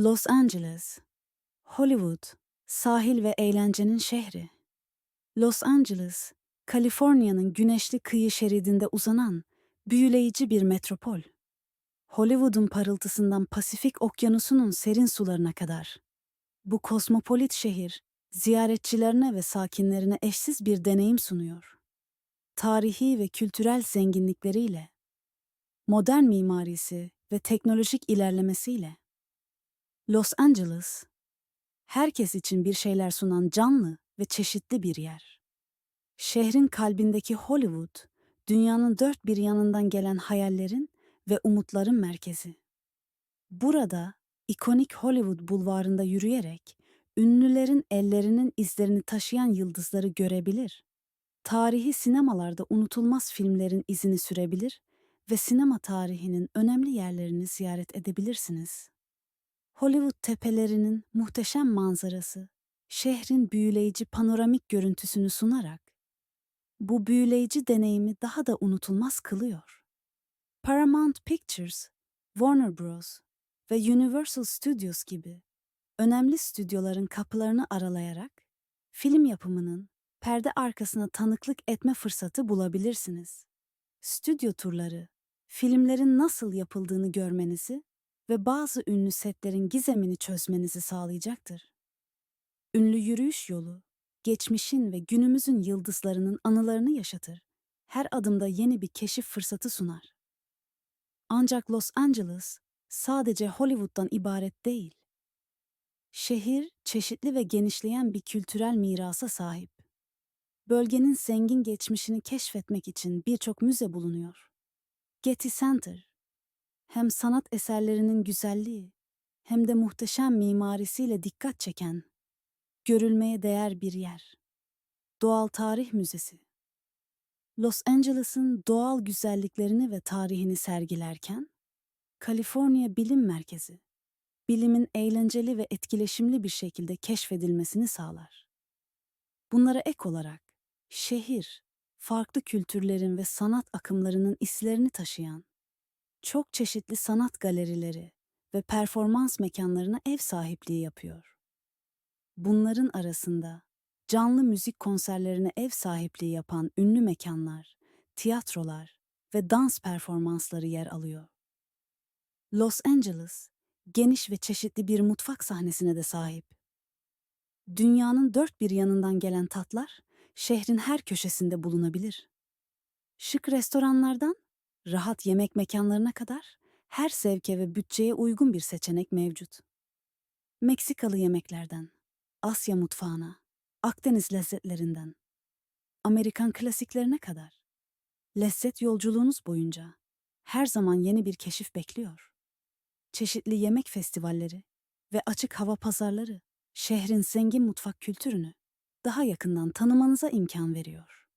Los Angeles, Hollywood, sahil ve eğlencenin şehri. Los Angeles, Kaliforniya'nın güneşli kıyı şeridinde uzanan büyüleyici bir metropol. Hollywood'un parıltısından Pasifik Okyanusu'nun serin sularına kadar. Bu kozmopolit şehir, ziyaretçilerine ve sakinlerine eşsiz bir deneyim sunuyor. Tarihi ve kültürel zenginlikleriyle, modern mimarisi ve teknolojik ilerlemesiyle. Los Angeles, herkes için bir şeyler sunan canlı ve çeşitli bir yer. Şehrin kalbindeki Hollywood, dünyanın dört bir yanından gelen hayallerin ve umutların merkezi. Burada ikonik Hollywood bulvarında yürüyerek ünlülerin ellerinin izlerini taşıyan yıldızları görebilir. Tarihi sinemalarda unutulmaz filmlerin izini sürebilir ve sinema tarihinin önemli yerlerini ziyaret edebilirsiniz. Hollywood tepelerinin muhteşem manzarası, şehrin büyüleyici panoramik görüntüsünü sunarak bu büyüleyici deneyimi daha da unutulmaz kılıyor. Paramount Pictures, Warner Bros. ve Universal Studios gibi önemli stüdyoların kapılarını aralayarak film yapımının perde arkasına tanıklık etme fırsatı bulabilirsiniz. Stüdyo turları, filmlerin nasıl yapıldığını görmenizi ve bazı ünlü setlerin gizemini çözmenizi sağlayacaktır. Ünlü yürüyüş yolu, geçmişin ve günümüzün yıldızlarının anılarını yaşatır. Her adımda yeni bir keşif fırsatı sunar. Ancak Los Angeles sadece Hollywood'dan ibaret değil. Şehir çeşitli ve genişleyen bir kültürel mirasa sahip. Bölgenin zengin geçmişini keşfetmek için birçok müze bulunuyor. Getty Center, hem sanat eserlerinin güzelliği hem de muhteşem mimarisiyle dikkat çeken, görülmeye değer bir yer. Doğal Tarih Müzesi Los Angeles'ın doğal güzelliklerini ve tarihini sergilerken, Kaliforniya Bilim Merkezi, bilimin eğlenceli ve etkileşimli bir şekilde keşfedilmesini sağlar. Bunlara ek olarak, şehir, farklı kültürlerin ve sanat akımlarının izlerini taşıyan, çok çeşitli sanat galerileri ve performans mekanlarına ev sahipliği yapıyor. Bunların arasında canlı müzik konserlerine ev sahipliği yapan ünlü mekanlar, tiyatrolar ve dans performansları yer alıyor. Los Angeles, geniş ve çeşitli bir mutfak sahnesine de sahip. Dünyanın dört bir yanından gelen tatlar, şehrin her köşesinde bulunabilir. Şık restoranlardan rahat yemek mekanlarına kadar her sevke ve bütçeye uygun bir seçenek mevcut. Meksikalı yemeklerden, Asya mutfağına, Akdeniz lezzetlerinden, Amerikan klasiklerine kadar. Lezzet yolculuğunuz boyunca her zaman yeni bir keşif bekliyor. Çeşitli yemek festivalleri ve açık hava pazarları şehrin zengin mutfak kültürünü daha yakından tanımanıza imkan veriyor.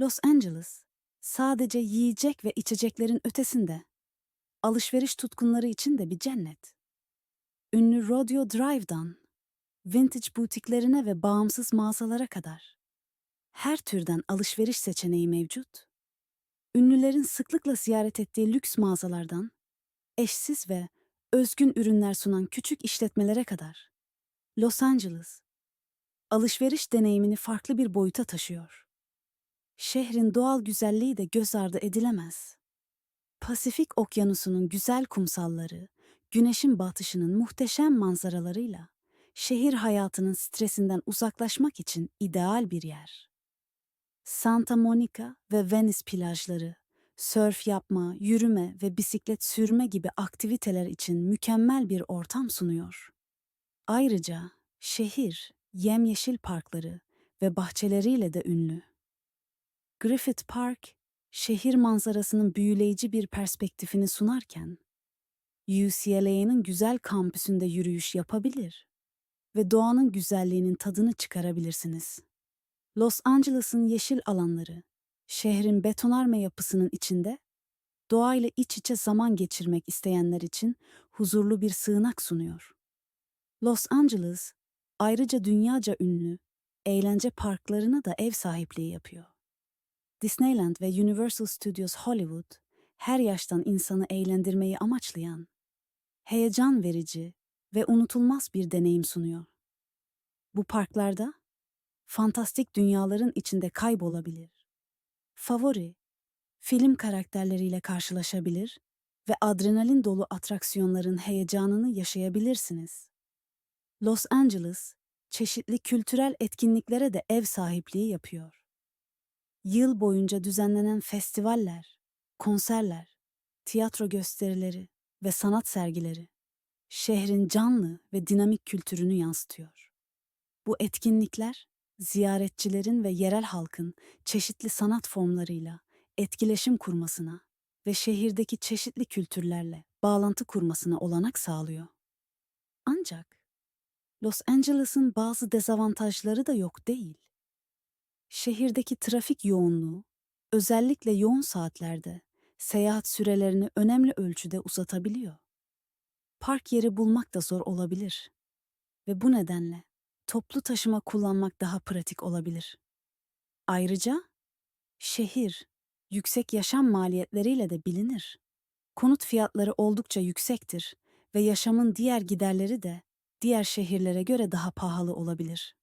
Los Angeles sadece yiyecek ve içeceklerin ötesinde alışveriş tutkunları için de bir cennet. Ünlü Rodeo Drive'dan vintage butiklerine ve bağımsız mağazalara kadar her türden alışveriş seçeneği mevcut. Ünlülerin sıklıkla ziyaret ettiği lüks mağazalardan eşsiz ve özgün ürünler sunan küçük işletmelere kadar Los Angeles alışveriş deneyimini farklı bir boyuta taşıyor. Şehrin doğal güzelliği de göz ardı edilemez. Pasifik Okyanusu'nun güzel kumsalları, güneşin batışının muhteşem manzaralarıyla şehir hayatının stresinden uzaklaşmak için ideal bir yer. Santa Monica ve Venice plajları, sörf yapma, yürüme ve bisiklet sürme gibi aktiviteler için mükemmel bir ortam sunuyor. Ayrıca şehir, yemyeşil parkları ve bahçeleriyle de ünlü. Griffith Park, şehir manzarasının büyüleyici bir perspektifini sunarken, UCLA'nın güzel kampüsünde yürüyüş yapabilir ve doğanın güzelliğinin tadını çıkarabilirsiniz. Los Angeles'ın yeşil alanları, şehrin betonarme yapısının içinde, doğayla iç içe zaman geçirmek isteyenler için huzurlu bir sığınak sunuyor. Los Angeles, ayrıca dünyaca ünlü eğlence parklarına da ev sahipliği yapıyor. Disneyland ve Universal Studios Hollywood, her yaştan insanı eğlendirmeyi amaçlayan, heyecan verici ve unutulmaz bir deneyim sunuyor. Bu parklarda fantastik dünyaların içinde kaybolabilir. Favori film karakterleriyle karşılaşabilir ve adrenalin dolu atraksiyonların heyecanını yaşayabilirsiniz. Los Angeles, çeşitli kültürel etkinliklere de ev sahipliği yapıyor. Yıl boyunca düzenlenen festivaller, konserler, tiyatro gösterileri ve sanat sergileri şehrin canlı ve dinamik kültürünü yansıtıyor. Bu etkinlikler ziyaretçilerin ve yerel halkın çeşitli sanat formlarıyla etkileşim kurmasına ve şehirdeki çeşitli kültürlerle bağlantı kurmasına olanak sağlıyor. Ancak Los Angeles'ın bazı dezavantajları da yok değil. Şehirdeki trafik yoğunluğu, özellikle yoğun saatlerde seyahat sürelerini önemli ölçüde uzatabiliyor. Park yeri bulmak da zor olabilir ve bu nedenle toplu taşıma kullanmak daha pratik olabilir. Ayrıca şehir yüksek yaşam maliyetleriyle de bilinir. Konut fiyatları oldukça yüksektir ve yaşamın diğer giderleri de diğer şehirlere göre daha pahalı olabilir.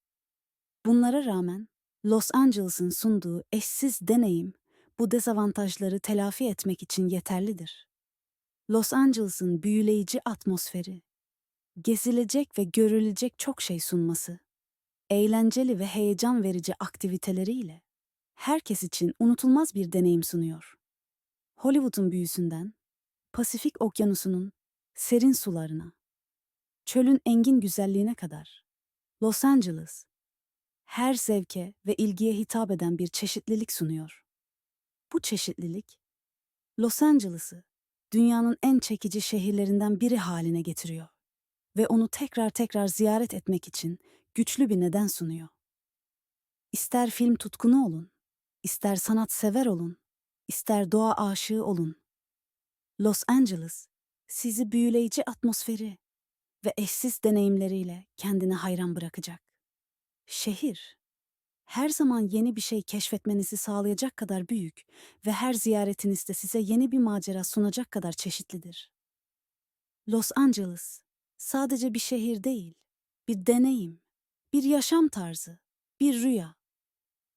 Bunlara rağmen Los Angeles'ın sunduğu eşsiz deneyim bu dezavantajları telafi etmek için yeterlidir. Los Angeles'ın büyüleyici atmosferi, gezilecek ve görülecek çok şey sunması, eğlenceli ve heyecan verici aktiviteleriyle herkes için unutulmaz bir deneyim sunuyor. Hollywood'un büyüsünden, Pasifik Okyanusu'nun serin sularına, çölün engin güzelliğine kadar, Los Angeles, her zevke ve ilgiye hitap eden bir çeşitlilik sunuyor. Bu çeşitlilik, Los Angeles'ı dünyanın en çekici şehirlerinden biri haline getiriyor ve onu tekrar tekrar ziyaret etmek için güçlü bir neden sunuyor. İster film tutkunu olun, ister sanat sever olun, ister doğa aşığı olun. Los Angeles sizi büyüleyici atmosferi ve eşsiz deneyimleriyle kendine hayran bırakacak. Şehir her zaman yeni bir şey keşfetmenizi sağlayacak kadar büyük ve her ziyaretinizde size yeni bir macera sunacak kadar çeşitlidir. Los Angeles sadece bir şehir değil, bir deneyim, bir yaşam tarzı, bir rüya.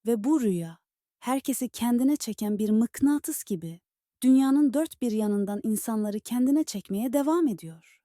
Ve bu rüya herkesi kendine çeken bir mıknatıs gibi dünyanın dört bir yanından insanları kendine çekmeye devam ediyor.